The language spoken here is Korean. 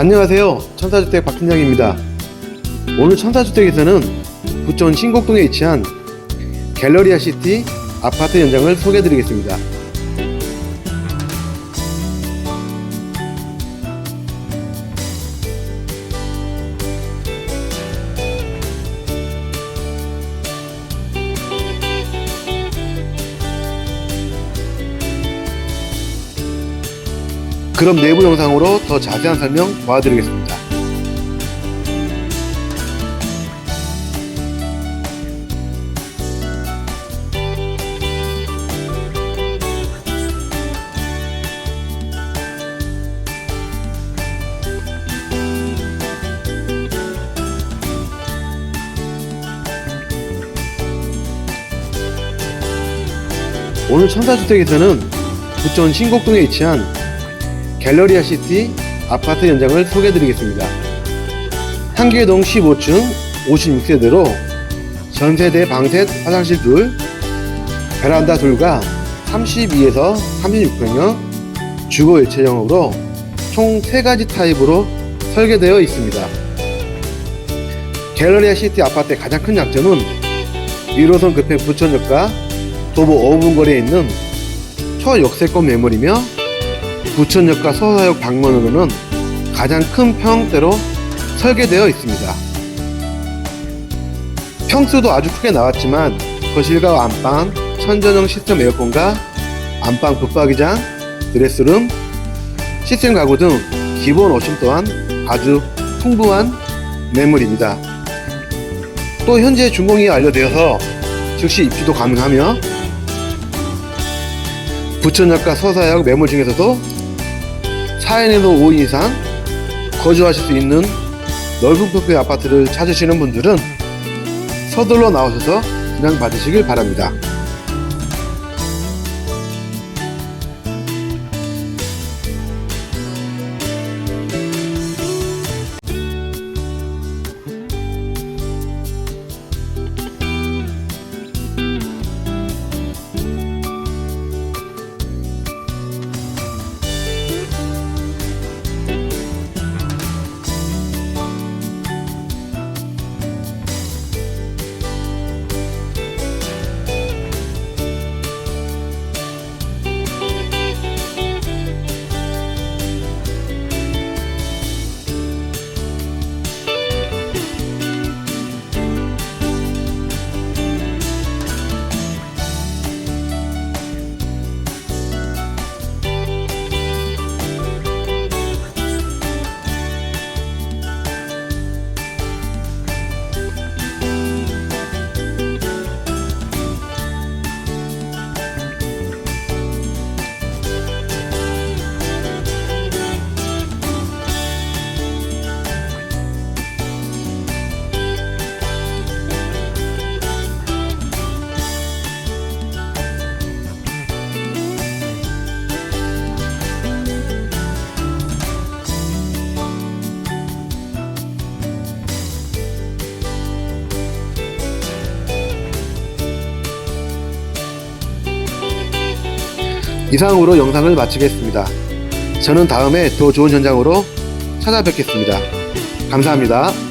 안녕하세요. 천사주택 박팀장입니다. 오늘 천사주택에서는 부천 신곡동에 위치한 갤러리아 시티 아파트 현장을 소개해 드리겠습니다. 그럼 내부 영상으로 더 자세한 설명 도와드리겠습니다. 오늘 천사주택에서는 부천 신곡동에 위치한 갤러리아 시티 아파트 현장을 소개해 드리겠습니다. 한계동 15층 56세대로 전세대 방셋 화장실 둘, 베란다 둘과 32에서 36평형 주거 일체형으로 총 3가지 타입으로 설계되어 있습니다. 갤러리아 시티 아파트의 가장 큰 장점은 1호선 급행 부천역과 도보 5분 거리에 있는 초역세권 매물이며 부천역과 서사역 방면으로는 가장 큰 평대로 설계되어 있습니다. 평수도 아주 크게 나왔지만 거실과 안방, 천전용 시스템 에어컨과 안방 붙박이장, 드레스룸, 시스템 가구 등 기본 옵션 또한 아주 풍부한 매물입니다. 또 현재 준공이 완료되어서 즉시 입주도 가능하며 부천역과 서사역 매물 중에서도 4인에서 5인 이상 거주하실 수 있는 넓은 평수의 아파트를 찾으시는 분들은 서둘러 나오셔서 분양 받으시길 바랍니다. 이상으로 영상을 마치겠습니다. 저는 다음에 더 좋은 현장으로 찾아뵙겠습니다. 감사합니다.